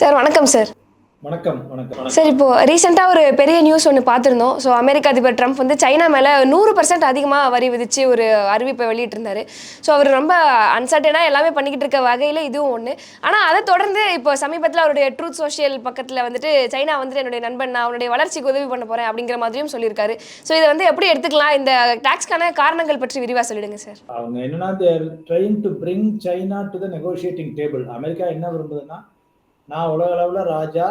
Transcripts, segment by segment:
Sir வணக்கம் sir. வணக்கம் வணக்கம். சார் இப்போ ரீசெண்டாக ஒரு பெரிய நியூஸ் ஒன்று பார்த்துருந்தோம். ஸோ அமெரிக்க அதிபர் ட்ரம்ப் வந்து சைனா மேலே நூறு பர்சன்ட் அதிகமாக வரி விதிச்சு ஒரு அறிவிப்பை வெளியிட்டிருந்தாரு. ஸோ அவர் ரொம்ப அன்சர்டனாக எல்லாமே பண்ணிக்கிட்டு இருக்க வகையில் இதுவும் ஒன்று ஆனால் அதை தொடர்ந்து இப்போ சமீபத்தில் அவருடைய ட்ரூத் சோஷியல் பக்கத்தில் வந்துட்டு சைனா வந்துட்டு என்னுடைய நண்பன் நான் அவனுடைய வளர்ச்சிக்கு உதவி பண்ண போகிறேன் அப்படிங்கிற மாதிரியும் சொல்லியிருக்காரு. ஸோ இதை வந்து எப்படி எடுத்துக்கலாம்? இந்த டாக்ஸ்க்கான காரணங்கள் பற்றி விரிவாக சொல்லிடுங்க சார். அவங்க என்னன்னா to bring China to the negotiating table America என்ன விரும்புதுன்னா நான் உலக அளவில் ராஜா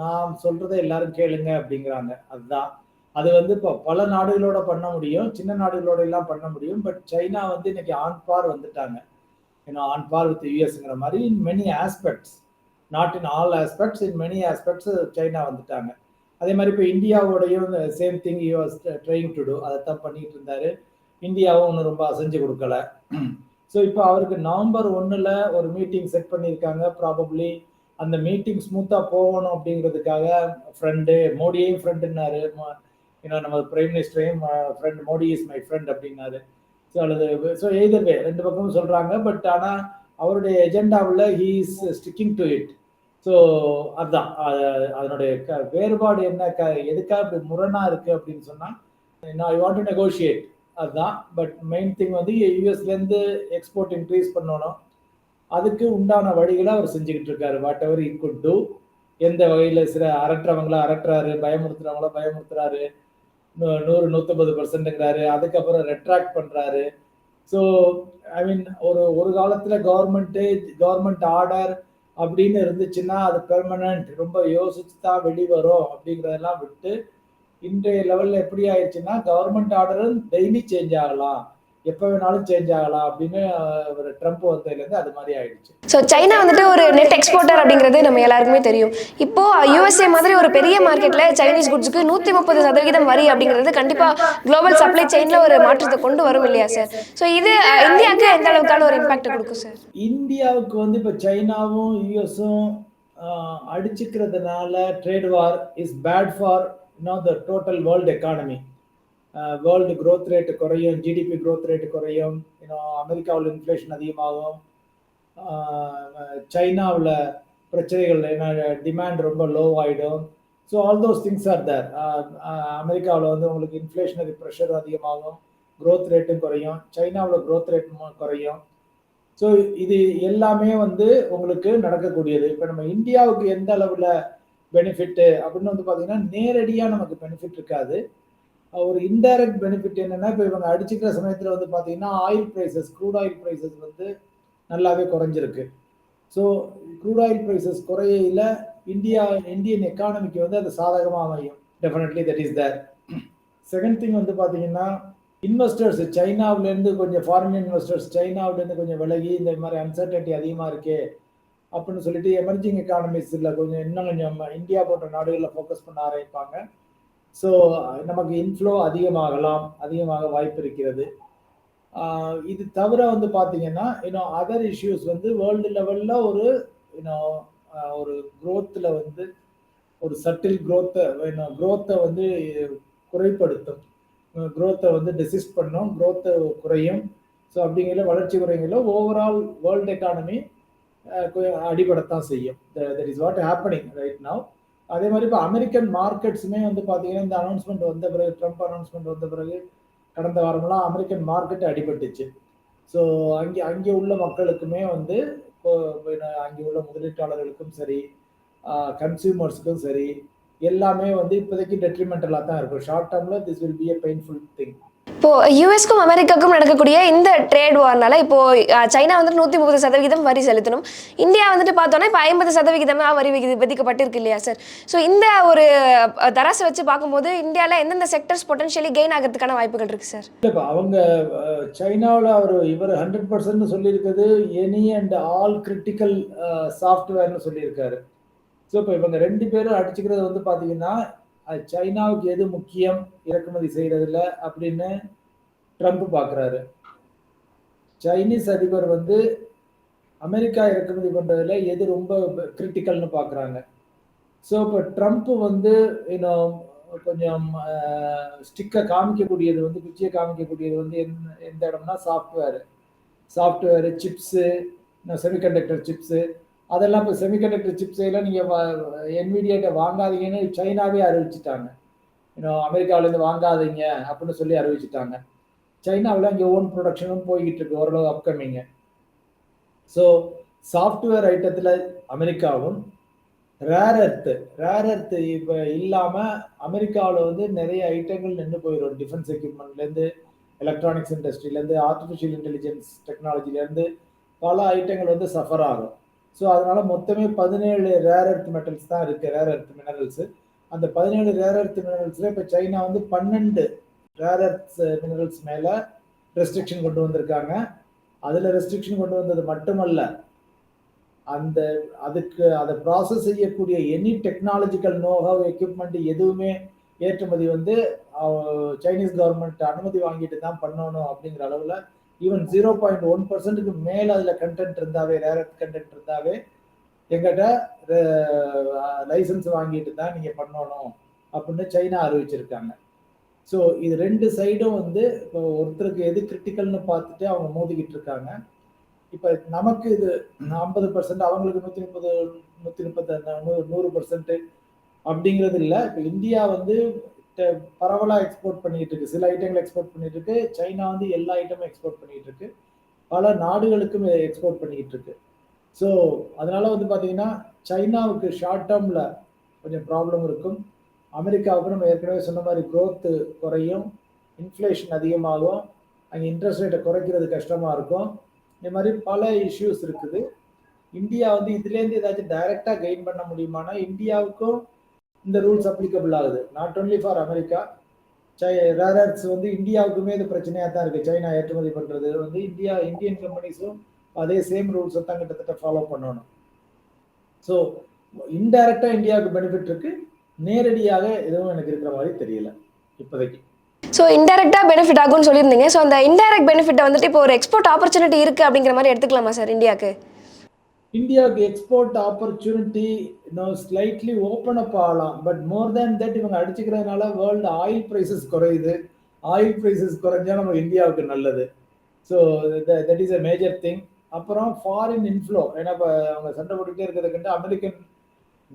நான் சொல்றதை எல்லாரும் கேளுங்க அப்படிங்கிறாங்க. அதுதான். அது வந்து இப்போ பல நாடுகளோட பண்ண முடியும் சின்ன நாடுகளோட எல்லாம் பண்ண முடியும் பட் சைனா வந்து இன்னைக்கு ஆன் பார் வந்துட்டாங்க. ஏன்னா ஆன் பார் வித் யூஎஸ்ங்கிற மாதிரி in many aspects not in all aspects in many aspects China வந்துட்டாங்க. அதே மாதிரி இப்போ இந்தியாவோடையும் same thing you was trying to do அதைத்தான் பண்ணிட்டு இருந்தாரு. இந்தியாவும் ஒன்றும் ரொம்ப அசைஞ்சு கொடுக்கல. ஸோ இப்போ அவருக்கு நவம்பர் ஒன்றில் ஒரு மீட்டிங் செட் பண்ணியிருக்காங்க. ப்ராபப்ளி அந்த மீட்டிங் ஸ்மூத்தாக போகணும் அப்படிங்கிறதுக்காக ஃப்ரெண்டு மோடியையும் ஃப்ரெண்டுன்னாரு ஏன்னா நம்ம prime மினிஸ்டரையும் friend Modi is my friend அப்படின்னாரு. ஸோ அல்லது ஸோ எய்தர் ரெண்டு பக்கமும் சொல்கிறாங்க பட் ஆனால் அவருடைய எஜெண்டாவில் he is sticking to it so அதுதான் அதனுடைய க வேறுபாடு என்ன? க எதுக்காக இப்படி முரணாக இருக்குது அப்படின்னு சொன்னால் ஐ வாண்ட் டு நெகோஷியேட் அதுதான் பட் மெயின் திங் வந்து யூஎஸ்லேருந்து எக்ஸ்போர்ட் இன்க்ரீஸ் பண்ணணும். அதுக்கு உண்டான வழிகளை அவர் செஞ்சுக்கிட்டு இருக்காரு. Whatever he could do எந்த வகையில் சில அரட்டுறவங்கள அரட்டுறாரு பயமுறுத்துறவங்கள பயமுறுத்துறாரு நூறு நூற்றம்பது பர்சன்ட்டுங்கிறாரு அதுக்கப்புறம் ரெட்ராக்ட் பண்ணுறாரு ஸோ ஐ மீன் ஒரு ஒரு காலத்தில் கவர்மெண்ட்டு கவர்மெண்ட் ஆர்டர் அப்படின்னு இருந்துச்சுன்னா அது பெர்மனன்ட் ரொம்ப யோசிச்சு தான் வெளிவரும் அப்படிங்கிறதெல்லாம் விட்டு இன்றைய லெவலில் எப்படி ஆயிடுச்சுன்னா கவர்மெண்ட் ஆர்டரும் டெய்லி சேஞ்ச் ஆகலாம். எப்போ வேணாலும் சேஞ்ச் ஆகலாம் அப்படின்னு அவர் ட்ரம்ப் வந்ததுலேருந்து அது மாதிரி ஆயிடுச்சு. ஸோ சைனா வந்துட்டு ஒரு நெட் எக்ஸ்போர்ட்டர் அப்படிங்கிறது நம்ம எல்லாருக்குமே தெரியும். இப்போ யூஎஸ்ஏ மாதிரி ஒரு பெரிய மார்க்கெட்ல சைனீஸ் குட்ஸுக்கு நூற்றி முப்பது சதவீதம் வரி அப்படிங்கிறது கண்டிப்பாக குளோபல் சப்ளை செயின்ல ஒரு மாற்றத்தை கொண்டு வரும் இல்லையா சார் ஸோ இது இந்தியாவுக்கு எந்த அளவுக்கான ஒரு இம்பாக்ட் கொடுக்கும் சார் இந்தியாவுக்கு வந்து இப்போ சைனாவும் யூஎஸும் அடிச்சுக்கிறதுனால trade war is bad for you know the total world economy world growth rate குறையும் ஜிடிபி க்ரோத் ரேட்டு குறையும் இன்னும் அமெரிக்காவில் இன்ஃப்ளேஷன் அதிகமாகும். சைனாவில் பிரச்சனைகள் ஏன்னா டிமாண்ட் ரொம்ப லோ ஆகிடும் so all those things are there அமெரிக்காவில் வந்து உங்களுக்கு இன்ஃப்ளேஷனரி ப்ரெஷர் அதிகமாகும் க்ரோத் ரேட்டும் குறையும் சைனாவில் க்ரோத் ரேட்டும் குறையும். ஸோ இது எல்லாமே வந்து உங்களுக்கு நடக்கக்கூடியது. இப்போ நம்ம இந்தியாவுக்கு எந்த அளவில் பெனிஃபிட்டு அப்படின்னு வந்து பார்த்தீங்கன்னா நேரடியாக நமக்கு பெனிஃபிட் இருக்காது. ஒரு இன்டைரக்ட் பெனிஃபிட் என்னன்னா இப்போ இவங்க அடிச்சுக்கிற சமயத்தில் வந்து பார்த்தீங்கன்னா oil prices crude oil prices வந்து நல்லாவே குறைஞ்சிருக்கு. ஸோ க்ரூட் ஆயில் ப்ரைஸஸ் குறையில இந்தியா இந்தியன் எக்கானமிக்கு வந்து அது சாதகமாக அமையும். Definitely that is there second thing வந்து பார்த்தீங்கன்னா இன்வெஸ்டர்ஸ் சைனாவிலேருந்து கொஞ்சம் ஃபாரின் இன்வெஸ்டர்ஸ் சைனாவிலேருந்து கொஞ்சம் விலகி இந்த மாதிரி அன்சர்டனிட்டி அதிகமாக இருக்கே அப்படின்னு சொல்லிட்டு எமர்ஜிங் எக்கானமிஸில் கொஞ்சம் இன்னும் கொஞ்சம் இந்தியா போன்ற நாடுகளில் ஃபோக்கஸ் பண்ண ஆரம்பிப்பாங்க. ஸோ நமக்கு இன்ஃப்ளோ அதிகமாகலாம் அதிகமாக வாய்ப்பு இருக்கிறது. இது தவிர வந்து பார்த்தீங்கன்னா இன்னும் அதர் இஷ்யூஸ் வந்து வேர்ல்டு லெவலில் ஒரு இன்னும் ஒரு குரோத்தில் வந்து ஒரு சட்டில் குரோத்தை இன்னும் குரோத்தை வந்து குறைப்படுத்தும். குரோத்தை வந்து டெசிஸ்ட் பண்ணும் குரோத்தை குறையும். ஸோ அப்படிங்கிற வளர்ச்சி குறைங்கள ஓவரால் வேர்ல்டு எக்கானமி அடிபடத்தான் செய்யும். That is what happening right now அதே மாதிரி இப்போ அமெரிக்கன் மார்க்கெட்ஸுமே வந்து பார்த்தீங்கன்னா இந்த அனௌன்ஸ்மெண்ட் வந்த பிறகு ட்ரம்ப் அனௌன்ஸ்மெண்ட் வந்த பிறகு கடந்த வாரமெல்லாம் அமெரிக்கன் மார்க்கெட் அடிபட்டுச்சு. ஸோ அங்கே அங்கே உள்ள மக்களுக்குமே வந்து இப்போ அங்கே உள்ள முதலீட்டாளர்களுக்கும் சரி கன்சியூமர்ஸுக்கும் சரி எல்லாமே வந்து இப்போதைக்கு டெட்ரிமெண்டலாக தான் இருக்கும். ஷார்ட் டேர்மில் this will be a painful thing இப்போ யூஎஸ்க்கும் அமெரிக்காவுக்கும் நடக்கக்கூடிய இந்த ட்ரேட் வார்னால இப்போ சைனா வந்துட்டு நூற்றி முப்பது சதவிகிதம் வரி செலுத்தணும். இந்தியா வந்துட்டு பார்த்தோன்னா இப்போ ஐம்பது சதவிகிதம் வரி விதி விதிக்கப்பட்டிருக்கு இல்லையா சார் ஸோ இந்த ஒரு தராசை வச்சு பார்க்கும்போது இந்தியாவில் எந்தெந்த செக்டர்ஸ் பொட்டன்ஷியலி கெயின் ஆகிறதுக்கான வாய்ப்புகள் இருக்கு சார் இப்போ அவங்க சைனாவில் அவர் இவர் ஹண்ட்ரட் பர்சன்ட் சொல்லியிருக்கிறது எனி அண்ட் ஆல் கிரிட்டிக்கல் சாஃப்ட்வேர்னு சொல்லியிருக்காரு. ஸோ இப்போ இவங்க ரெண்டு பேரும் அடிச்சுக்கிறது வந்து பார்த்தீங்கன்னா சைனாவுக்கு எது முக்கியம் இறக்குமதி செய்யறதுல அப்படின்னு ட்ரம்ப் பார்க்குறாரு சைனீஸ் அதிபர் வந்து அமெரிக்கா இறக்குமதி பண்ணுறதுல எது ரொம்ப கிரிட்டிக்கல்னு பார்க்குறாங்க ஸோ இப்போ ட்ரம்ப் வந்து இன்னும் கொஞ்சம் ஸ்டிக்கை காமிக்கக்கூடியது வந்து குச்சியை காமிக்கக்கூடியது வந்து எந்த எந்த இடம்னா software software chips semiconductor chips அதெல்லாம் இப்போ செமிகண்டக்டர் சிப்ஸ் எல்லாம் நீங்கள் என்மீடியேட்டை வாங்காதீங்கன்னு சைனாவே அறிவிச்சிட்டாங்க. இன்னும் அமெரிக்காவிலேருந்து வாங்காதீங்க அப்படின்னு சொல்லி அறிவிச்சிட்டாங்க. சைனாவில் இங்கே ஓன் ப்ரொடக்ஷனும் போய்கிட்டு இருக்கு ஓரளவு அப்கமிங்கு ஸோ சாஃப்ட்வேர் ஐட்டத்தில் அமெரிக்காவும் ரேர் எர்த்து ரேர் எர்த்து இப்போ இல்லாமல் அமெரிக்காவில் வந்து நிறைய ஐட்டங்கள் நின்று போயிடும் டிஃபென்ஸ் எக்யூப்மெண்ட்லேருந்து எலக்ட்ரானிக்ஸ் இண்டஸ்ட்ரியிலேருந்து ஆர்டிஃபிஷியல் இன்டெலிஜென்ஸ் டெக்னாலஜிலேருந்து பல ஐட்டங்கள் வந்து சஃபர் ஆகும். ஸோ அதனால் மொத்தமே பதினேழு ரேர் எர்த் மெட்டல்ஸ் தான் இருக்குது ரேர் எர்த் மினரல்ஸு அந்த பதினேழு ரேர் எர்த் மினரல்ஸில் இப்போ சைனா வந்து பன்னெண்டு ரேர் எர்த் மினரல்ஸ் மேலே ரெஸ்ட்ரிக்ஷன் கொண்டு வந்திருக்காங்க. அதில் ரெஸ்ட்ரிக்ஷன் கொண்டு வந்தது மட்டுமல்ல அந்த அதுக்கு அதை ப்ராசஸ் செய்யக்கூடிய எனி டெக்னாலஜிக்கல் நோஹவ் எக்யூப்மெண்ட் எதுவுமே ஏற்றுமதி வந்து சைனீஸ் கவர்மெண்ட் அனுமதி வாங்கிட்டு தான் பண்ணணும் அப்படிங்கிற அளவில் ஈவன் ஜீரோ பாயிண்ட் ஒன் பர்சன்ட்டுக்கு மேலே அதில் கண்டென்ட் இருந்தாவே ரேரத் கண்டென்ட் இருந்தாவே எங்கிட்ட லைசன்ஸ் வாங்கிட்டு தான் நீங்கள் பண்ணணும் அப்படின்னு சைனா அறிவிச்சிருக்காங்க. ஸோ இது ரெண்டு சைடும் வந்து இப்போ ஒருத்தருக்கு எது கிரிட்டிக்கல்னு பார்த்துட்டு அவங்க மோதிக்கிட்டு இருக்காங்க. இப்போ நமக்கு இது ஐம்பது பர்சன்ட் அவங்களுக்கு நூற்றி முப்பது நூற்றி முப்பத்தி நூறு பர்சன்ட் அப்படிங்கிறது இல்லை. இப்போ இந்தியா வந்து பரவலாக எக்ஸ்போர்ட் பண்ணிட்டு இருக்கு. சில ஐட்டங்கள் எக்ஸ்போர்ட் பண்ணிட்டு இருக்கு. சைனா வந்து எல்லா ஐட்டமும் எக்ஸ்போர்ட் பண்ணிட்டு இருக்கு. பல நாடுகளுக்கும் எக்ஸ்போர்ட் பண்ணிக்கிட்டு இருக்கு. ஸோ அதனால வந்து பார்த்தீங்கன்னா சைனாவுக்கு ஷார்ட் டேர்மில் கொஞ்சம் ப்ராப்ளம் இருக்கும். அமெரிக்காவுக்கு நம்ம ஏற்கனவே சொன்ன மாதிரி க்ரோத்து குறையும் இன்ஃப்ளேஷன் அதிகமாகும் அங்கே இன்ட்ரெஸ்ட் ரேட்டை குறைக்கிறது கஷ்டமாக இருக்கும். இந்த மாதிரி பல இஷ்யூஸ் இருக்குது. இந்தியா வந்து இதுலேருந்து ஏதாச்சும் டைரெக்டாக கெயின் பண்ண முடியுமானா இந்தியாவுக்கும் இந்த ரூல்ஸ் அப்ளிகபிள் ஆகுது. நாட் ஓன்லி ஃபார் அமெரிக்கா சை ரேரர்ஸ் வந்து இந்தியாவுக்குமே இது பிரச்சனையாக தான் இருக்குது சைனா ஏற்றுமதி பண்ணுறது வந்து இந்தியா இந்தியன் கம்பெனிஸும் அதே சேம் ரூல்ஸை தான் கிட்டத்தட்ட ஃபாலோ பண்ணணும். ஸோ இன்டைரக்டாக இந்தியாவுக்கு பெனிஃபிட் இருக்குது நேரடியாக எதுவும் எனக்கு இருக்கிற மாதிரி தெரியல இப்போதைக்கு. ஸோ இன்டெரக்டாக பெனிஃபிட் ஆகும்னு சொல்லியிருந்தீங்க. ஸோ அந்த இன்டைரக்ட் பெனிஃபிட்டை வந்துட்டு இப்போ ஒரு எக்ஸ்போர்ட் ஆப்பர்ச்சுனிட்டி இருக்குது அப்படிங்கிற மாதிரி எடுத்துக்கலாமா சார் இந்தியாவுக்கு? இந்தியாவுக்கு எக்ஸ்போர்ட் ஆப்பர்ச்சுனிட்டி இன்னும் ஸ்லைட்லி ஓப்பன் அப் ஆகலாம். பட் மோர் தேன் தட் இவங்க அடிச்சுக்கிறதுனால வேர்ல்டு ஆயில் ப்ரைஸஸ் குறையுது. ஆயில் ப்ரைஸஸ் குறைஞ்சா நம்ம இந்தியாவுக்கு நல்லது. So that is a major thing அப்புறம் ஃபாரின் இன்ஃப்ளோ ஏன்னா இப்போ அவங்க சண்டை போட்டுக்கிட்டே இருக்கிறதுக்கு அமெரிக்கன்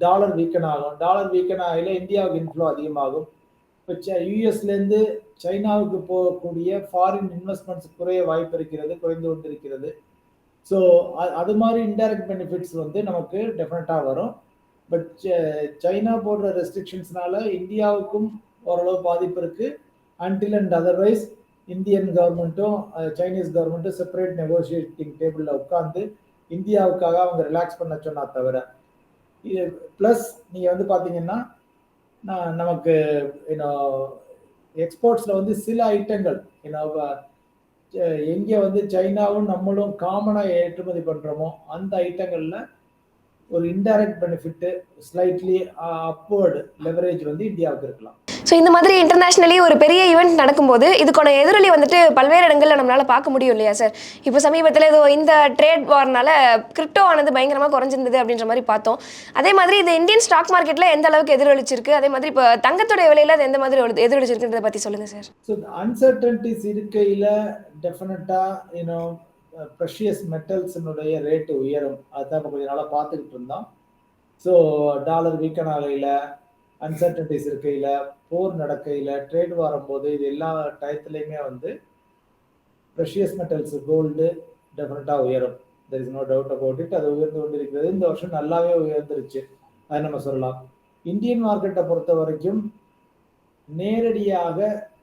டாலர் வீக்கன் ஆகும் டாலர் வீக்கன் ஆகல இந்தியாவுக்கு இன்ஃப்ளோ அதிகமாகும். இப்போ யூஎஸ்லேருந்து சைனாவுக்கு போகக்கூடிய ஃபாரின் இன்வெஸ்ட்மெண்ட்ஸ் குறைய வாய்ப்பு இருக்கிறது குறைந்து கொண்டிருக்கிறது. ஸோ அது மாதிரி இன்டைரக்ட் பெனிஃபிட்ஸ் வந்து நமக்கு டெஃபினட்டாக வரும். பட் சைனா போடுற ரெஸ்ட்ரிக்ஷன்ஸ்னால இந்தியாவுக்கும் ஓரளவு பாதிப்பு இருக்குது அன்டில் அண்ட் அதர்வைஸ் இந்தியன் கவர்மெண்ட்டும் சைனீஸ் கவர்மெண்ட்டும் செப்பரேட் நெகோசியேட்டிங் டேபிளில் உட்காந்து இந்தியாவுக்காக அவங்க ரிலாக்ஸ் பண்ண சொன்னா தவிர இது ப்ளஸ் நீங்கள் வந்து பார்த்தீங்கன்னா நமக்கு இன்னும் எக்ஸ்போர்ட்ஸில் வந்து சில ஐட்டங்கள் இன்னும் எங்கே வந்து சைனாவும் நம்மளும் காமனாக ஏற்றுமதி பண்ணுறோமோ அந்த ஐட்டங்களில் ஒரு indirect benefit slightly upward leverage வந்து இந்தியாவுக்கு இருக்கலாம். ஸோ இந்த மாதிரி இன்டர்நேஷ்னலி ஒரு பெரிய ஈவெண்ட் நடக்கும்போது இதுக்கான எதிரொலி வந்துட்டு பல்வேறு இடங்களில் நம்மளால் பார்க்க முடியும் இல்லையா சார் இப்போ சமீபத்தில் ஏதோ இந்த ட்ரேட் வார்னால கிரிப்டோ ஆனது பயங்கரமாக குறைஞ்சிருந்தது அப்படின்ற மாதிரி பார்த்தோம். அதே மாதிரி இது இந்தியன் ஸ்டாக் மார்க்கெட்டில் எந்த அளவுக்கு எதிரொலிச்சிருக்கு? அதே மாதிரி இப்போ தங்கத்துடைய விலையில் அது எந்த மாதிரி எதிரொலிச்சிருக்குன்றதை பற்றி சொல்லுங்கள் சார் ஸோ அன்சர்டன்டிஸ் இருக்கையில் டெஃபினட்டாக யூனோ ப்ரெஷியஸ் மெட்டல்ஸினுடைய ரேட்டு உயரும். அதுதான் இப்போ கொஞ்ச நாளாக பார்த்துக்கிட்டு இருந்தோம். ஸோ டாலர் வீக்கன் ஆகையில் அன்சர்டன்டிஸ் இருக்கையில் போர் நடக்கையில் ட்ரேட் வரும்போது இது எல்லா டயத்துலையுமே வந்து ப்ரெஷியஸ் மெட்டல்ஸ் கோல்டு டெஃபினட்டாக உயரும். There is no doubt about it அது உயர்ந்து கொண்டிருக்கிறது. இந்த வருஷம் நல்லாவே உயர்ந்துருச்சு. அது நம்ம சொல்லலாம். இந்தியன் மார்க்கெட்டை பொறுத்த வரைக்கும் நேரடியாக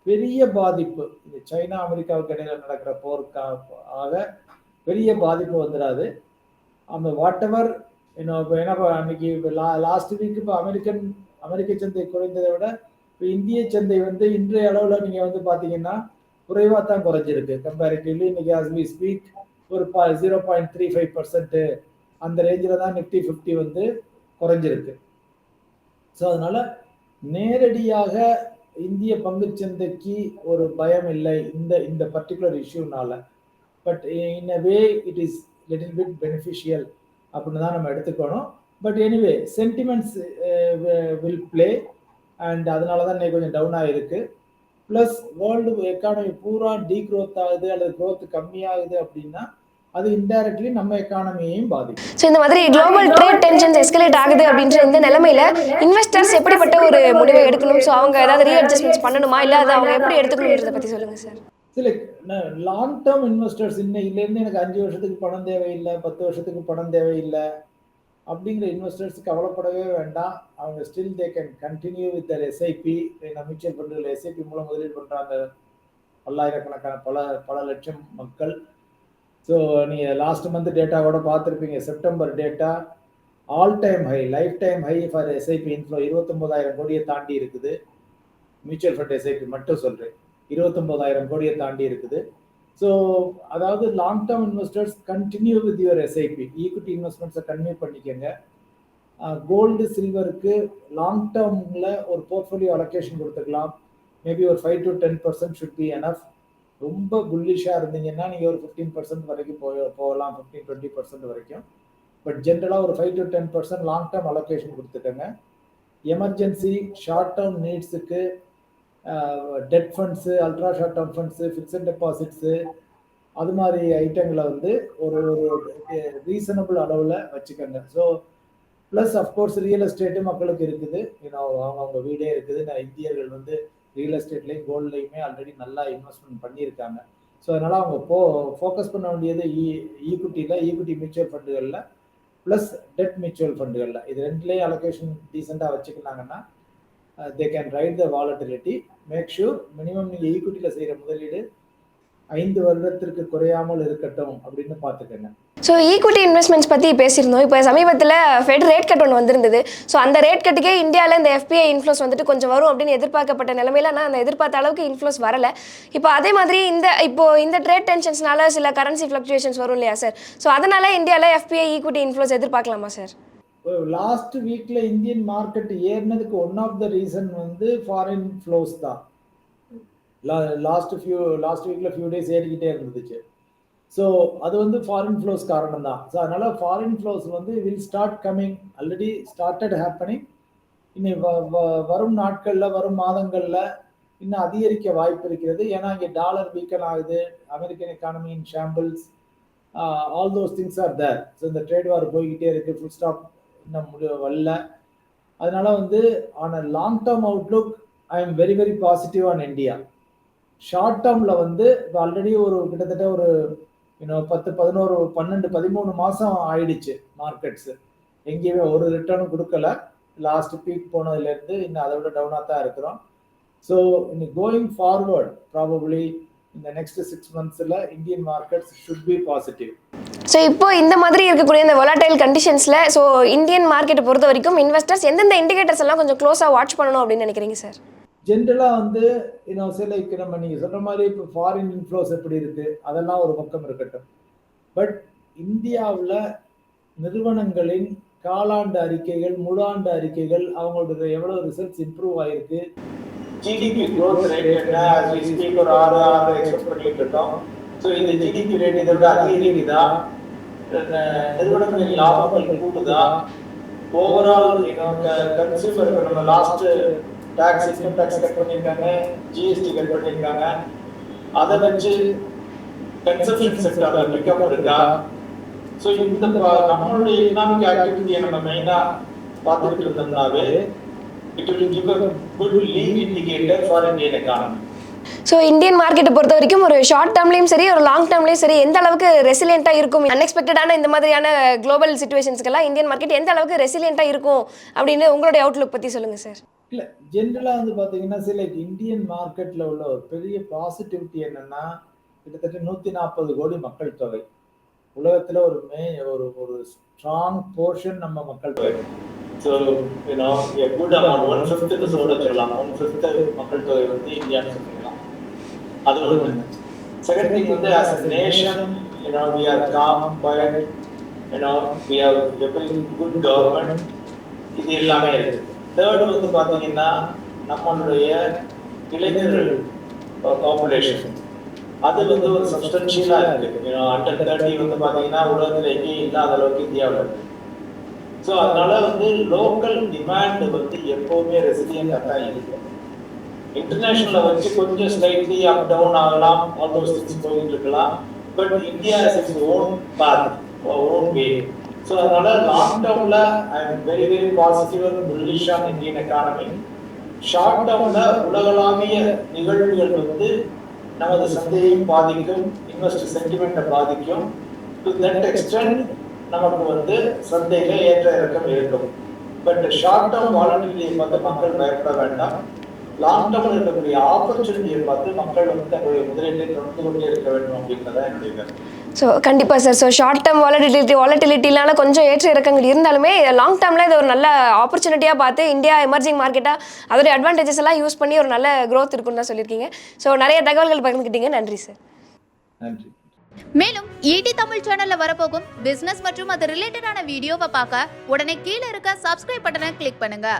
பெரிய பாதிப்பு. இந்த சைனா அமெரிக்காவுக்கு இடையில நடக்கிற போருக்காக பெரிய பாதிப்பு வந்துடாது அந்த வாட் எவர் இன்னும் இப்போ ஏன்னா அன்னைக்கு இப்போ லா லாஸ்ட் வீக் இப்போ அமெரிக்கன் அமெரிக்க சந்தை குறைந்ததை விட இப்போ இந்திய சந்தை வந்து இன்றைய அளவில் நீங்கள் வந்து பார்த்தீங்கன்னா குறைவாக தான் குறைஞ்சிருக்கு. கம்பேரிட்டிவ்லி இன்னைக்கு ஆஸ் வி ஸ்பீக் ஒரு பா zero point three five percent அந்த ரேஞ்சில் தான் நிஃப்டி ஃபிஃப்டி வந்து குறைஞ்சிருக்கு. ஸோ அதனால நேரடியாக இந்திய பங்குச்சந்தைக்கு ஒரு பயம் இல்லை இந்த இந்த particular இஷ்யூனால but in a way it is little bit beneficial அப்படின்னு தான் நம்ம எடுத்துக்கணும். But anyway sentiments will play and அதனால தான் இன்னைக்கு கொஞ்சம் டவுன் ஆகிருக்கு ப்ளஸ் வேர்ல்டு எக்கானமி பூரா டீக்ரோத் ஆகுது அல்லது க்ரோத் கம்மியாகுது அப்படின்னா அது இன்டைரக்ட்லி நம்ம எக்கானமியையும் பாதிக்கும். ஸோ இந்த மாதிரி குளோபல் ட்ரேட் டென்ஷன்ஸ் எஸ்கலேட் ஆகுது அப்படின்ற இந்த நிலைமையில இன்வெஸ்டர்ஸ் எப்படிப்பட்ட ஒரு முடிவை எடுக்கணும்? ஸோ அவங்க ஏதாவது ரீஅட்ஜஸ்ட்மெண்ட்ஸ் பண்ணணுமா? இல்லை அதை அவங்க எப்படி எடுத்துக்கணுன்றதை பற்றி சொல்லுங்க சார் லாங் டேர்ம் இன்வெஸ்டர்ஸ் இன்னையிலேருந்து எனக்கு அஞ்சு வருஷத்துக்கு பணம் தேவையில்லை பத்து வருஷத்துக்கு பணம் தேவையில்லை அப்படிங்கிற இன்வெஸ்டர்ஸ் கவலைப்படவே வேண்டாம். அவங்க still they can continue with their SIP mutual ஃபண்டுகள் SIP மூலம் முதலீடு பண்ணுறாங்க பல்லாயிரக்கணக்கான பல பல லட்சம் மக்கள். ஸோ நீங்கள் லாஸ்ட் மந்த் டேட்டாவோட பார்த்துருப்பீங்க September data all time high lifetime high for SIP inflow இருபத்தொம்போதாயிரம் கோடியை தாண்டி இருக்குது. மியூச்சுவல் ஃபண்ட் எஸ்ஐபி மட்டும் சொல்கிறேன் இருபத்தொம்போதாயிரம் கோடியை தாண்டி இருக்குது. ஸோ அதாவது long term investors continue with your SIP equity இன்வெஸ்ட்மெண்ட்ஸை continue பண்ணிக்கோங்க. கோல்டு சில்வருக்கு லாங் டேர்மில் ஒரு போர்ட்ஃபோலியோ அலோகேஷன் கொடுத்துக்கலாம். மேபி ஒரு five to ten percent should be enough ரொம்ப புல்லிஷாக இருந்தீங்கன்னா நீங்கள் ஒரு ஃபிஃப்டீன் பர்சன்ட் வரைக்கும் போய் போகலாம் ஃபிஃப்டீன் டுவெண்ட்டி பர்சன்ட் வரைக்கும். பட் ஜென்ரலாக ஒரு five to ten percent long term allocation கொடுத்துட்டேங்க. Emergency short term நீட்ஸுக்கு debt funds ultra short term funds fixed deposits அது மாதிரி ஐட்டங்களை வந்து ஒரு ஒரு ரீசனபிள் அளவில் வச்சுக்கோங்க. So plus of course real estate மக்களுக்கு இருக்குது. ஏன்னா அவங்க அவங்க வீடே இருக்குது. நான் இந்தியர்கள் வந்து ரியல் எஸ்டேட்லேயும் கோல்ட்லையுமே ஆல்ரெடி நல்லா இன்வெஸ்ட்மெண்ட் பண்ணியிருக்காங்க. ஸோ அதனால் அவங்க போ ஃபோக்கஸ் பண்ண வேண்டியது ஈ ஈக்விட்டியில் ஈக்விட்டி மியூச்சுவல் ஃபண்டுகளில் ப்ளஸ் டெட் மியூச்சுவல் ஃபண்டுகளில் இது ரெண்டுலேயும் அலோகேஷன் டீசெண்டாக வச்சுக்கினாங்கன்னா they can ride the volatility make sure minimum நீங்கள் ஈக்குட்டியில் செய்கிற முதலீடு ஐந்து வருடத்திற்கு குறையாமல் இருக்கட்டும் அப்படின்னு பார்த்துக்கங்க. ஸோ ஈக்விட்டி இன்வெஸ்ட்மெண்ட்ஸ் பற்றி பேசியிருந்தோம். இப்போ சமீபத்தில் ஃபெட் ரேட் கட் ஒன்று வந்திருந்தது. ஸோ அந்த ரேட் கட்டுக்கே இந்தியாவில் இந்த எஃபிஐ இன்ஃப்ளோஸ் வந்துட்டு கொஞ்சம் வரும் அப்படின்னு எதிர்பார்க்கப்பட்ட நிலமையில ஆனால் அந்த எதிர்பார்த்த அளவுக்கு இன்ஃப்ளோஸ் வரல. இப்போ அதே மாதிரி இந்த இப்போ இந்த ட்ரேட் டென்ஷன்ஸ்னால சில கரன்சி ஃப்ளக்சுவேஷன்ஸ் வரும் இல்லையா சார் ஸோ அதனால இந்தியாவில் எஃபிஐ ஈக்விட்டி இன்ஃப்ளோஸ் எதிர்பார்க்கலாமா சார் லாஸ்ட் வீக்ல இந்தியன் மார்க்கெட் ஏறினதுக்கு ஒன் ஆஃப் த ரீசன் வந்து ஃபாரின் ஃப்ளோஸ் தான். லாஸ்ட் ஃபியூ லாஸ்ட் வீக்ல ஃபியூ டேஸ் ஏறிக்கிட்டே இருந்துச்சு. ஸோ அது வந்து ஃபாரின் ஃப்ளோஸ் காரணம் தான் ஸோ அதனால ஃபாரின் ஃப்ளோஸ் வந்து will start coming already started happening இனி வரும் நாட்களில் வரும் மாதங்களில் இன்னும் அதிகரிக்க வாய்ப்பு இருக்கிறது. ஏன்னா இங்கே டாலர் வீக்கன் ஆகுது. American economy in shambles all those things are there so இந்த ட்ரேட் வார் போய்கிட்டே இருக்குது ஃபுல் ஸ்டாப் இன்னும் முடி வரல. அதனால வந்து on a long term outlook I am very very positive on India short டேர்மில் வந்து இப்போ ஆல்ரெடி ஒரு கிட்டத்தட்ட ஒரு இன்னும் பத்து பதினோரு பன்னெண்டு பதிமூணு மாதம் ஆயிடுச்சு மார்க்கெட்ஸு எங்கேயுமே ஒரு ரிட்டர்னும் கொடுக்கல. லாஸ்ட் பீக் போனதுலேருந்து இன்னும் அதை விட டவுனாக தான் இருக்கிறோம். ஸோ இன்னைக்கு கோயிங் ஃபார்வர்ட் ப்ராபப்ளி இந்த next six மந்த்ஸில் Indian markets should be positive so இப்போ இந்த மாதிரி இருக்கக்கூடிய இந்த வொலாட்டைல் கண்டிஷன்ஸில் ஸோ இந்தியன் மார்க்கெட்டை பொறுத்த வரைக்கும் இன்வெஸ்டர்ஸ் எந்தெந்த இண்டிகேட்டர்ஸ் எல்லாம் கொஞ்சம் க்ளோஸாக வாட்ச் பண்ணணும் அப்படின்னு நினைக்கிறீங்க சார் ஜென்ரலாக வந்து இன்னும் சில நம்ம நீங்கள் சொல்கிற மாதிரி இப்போ ஃபாரின் இன்ஃப்ளோஸ் எப்படி இருக்குது அதெல்லாம் ஒரு பக்கம் இருக்கட்டும். பட் இந்தியாவில் நிறுவனங்களின் காலாண்டு அறிக்கைகள் முழாண்டு அறிக்கைகள் அவங்களோட எவ்வளோ ரிசல்ட்ஸ் இம்ப்ரூவ் ஆயிருக்கு? ஜிடிபி க்ரோத் ரேட் என்ன? ஸ்பீக் ஒரு ஆறு ஆறு எக்ஸ்பெக்ட் பண்ணிட்டு இருக்கோம். ஸோ இந்த ஜிடிபி ரேட் இதை விட அதிகரிக்குதா நிறுவனங்களின் லாபங்கள் கூடுதா ஓவரால் கன்சியூமர் நம்ம last tax income tax cut பண்ணியிருக்காங்க ஜிஎஸ்டி கட் பண்ணியிருக்காங்க. அதை வச்சு கன்சப்ஷன் செக்டர் அதை பிக்கப் இருக்கா ஸோ இந்த நம்மளுடைய எக்கனாமிக் ஆக்டிவிட்டியை நம்ம மெயினாக பார்த்துட்டு இருந்தோம்னாவே it will give a good lead indicator for Indian economy so Indian மார்க்கெட்டை பொறுத்த வரைக்கும் ஒரு ஷார்ட் டேர்ம்லையும் சரி ஒரு லாங் டேர்ம்லையும் சரி எந்த அளவுக்கு ரெசிலியண்ட்டாக இருக்கும் அன்எக்ஸ்பெக்டடான இந்த மாதிரியான குளோபல் சுச்சுவேஷன்ஸ்க்கெல்லாம் இந்தியன் மார்க்கெட் எந்த அளவுக்கு ரெசிலியண்ட்டாக இருக்கும் அப்படின்னு உங்களுடைய அவுட்லுக் பற்றி சொல்லுங்கள் சார் இல்லை ஜென்ரலாக வந்து பார்த்தீங்கன்னா சில இந்தியன் மார்க்கெட்டில் உள்ள ஒரு பெரிய பாசிட்டிவிட்டி என்னன்னா கிட்டத்தட்ட நூற்றி நாற்பது கோடி மக்கள் தொகை. உலகத்தில் ஒரு மே ஒரு ஒரு ஸ்ட்ராங் போர்ஷன் நம்ம மக்கள் தொகை. So you know good amount one ஃபிஃப்த்துக்கு சொல்ல சொல்லலாம். ஒன் ஃபிஃப்த்து மக்கள் தொகை வந்து இந்தியான்னு சொல்லிக்கலாம் அது ஒன்று செகண்ட் திங் வந்து as a nation you know we are calm quiet you know we very good government இது எல்லாமே இருக்குது தேர்டு வந்து பார்த்தீங்கன்னா நம்மளுடைய இளைஞர்கள் பாப்புலேஷன் அது வந்து ஒரு சப்ஸ்டன்ஷியலாக இருக்குது அண்டர் தேர்ட்டி வந்து பார்த்தீங்கன்னா உலகத்தில் எங்கேயும் இல்லாத அளவுக்கு இந்தியாவில் இருக்குது ஸோ அதனால வந்து லோக்கல் டிமாண்ட் வந்து எப்போவுமே ரெசிலியண்டாக தான் இருக்கும் இன்டர்நேஷனலை வச்சு கொஞ்சம் ஸ்லைட்லி அப் டவுன் ஆகலாம். ஆல் தோஸ் திங்ஸ் போயிட்டு இருக்கலாம். But India is its own path own way so அதனால long டேர்ம்ல I am very very positive bullish on Indian economy short டேர்ம்ல உலகளாவிய நிகழ்வுகள் வந்து நமது சந்தையையும் பாதிக்கும் இன்வெஸ்ட் சென்டிமெண்ட்டை பாதிக்கும். டு தட் எக்ஸ்டென்ட் நமக்கு வந்து சந்தைகள் ஏற்ற இறக்கம் இருக்கும். பட் ஷார்ட் டேர்ம் வாலட்டிலிட்டியை பார்த்து மக்கள் பயப்பட வேண்டாம். லாங் டேர்ம்ல இருக்கக்கூடிய ஆப்பர்ச்சுனிட்டியை பார்த்து மக்கள் வந்து தங்களுடைய முதலீட்டை தொடர்ந்து கொண்டே இருக்க வேண்டும் அப்படின்றத என்னுடைய கருத்து ஸோ கண்டிப்பாக sir so short term volatility வாலட்டிலிட்டினால கொஞ்சம் ஏற்ற இறக்கங்கள் இருந்தாலுமே லாங் டேர்மில் இது ஒரு நல்ல ஆப்பர்ச்சுனிட்டியாக பார்த்து இந்தியா எமர்ஜிங் மார்க்கெட்டாக அதோடைய அட்வான்டேஜஸ் எல்லாம் யூஸ் பண்ணி ஒரு நல்ல growth இருக்குன்னு தான் சொல்லியிருக்கீங்க. ஸோ நிறைய தகவல்கள் பகிர்ந்துக்கிட்டீங்க நன்றி சார் நன்றி. மேலும் ஈடி தமிழ் சேனல்ல வரப்போகும் பிசினஸ் மற்றும் அது ரிலேட்டடான வீடியோவை பார்க்க உடனே கீழே இருக்க சப்ஸ்கிரைப் பட்டனை கிளிக் பண்ணுங்க.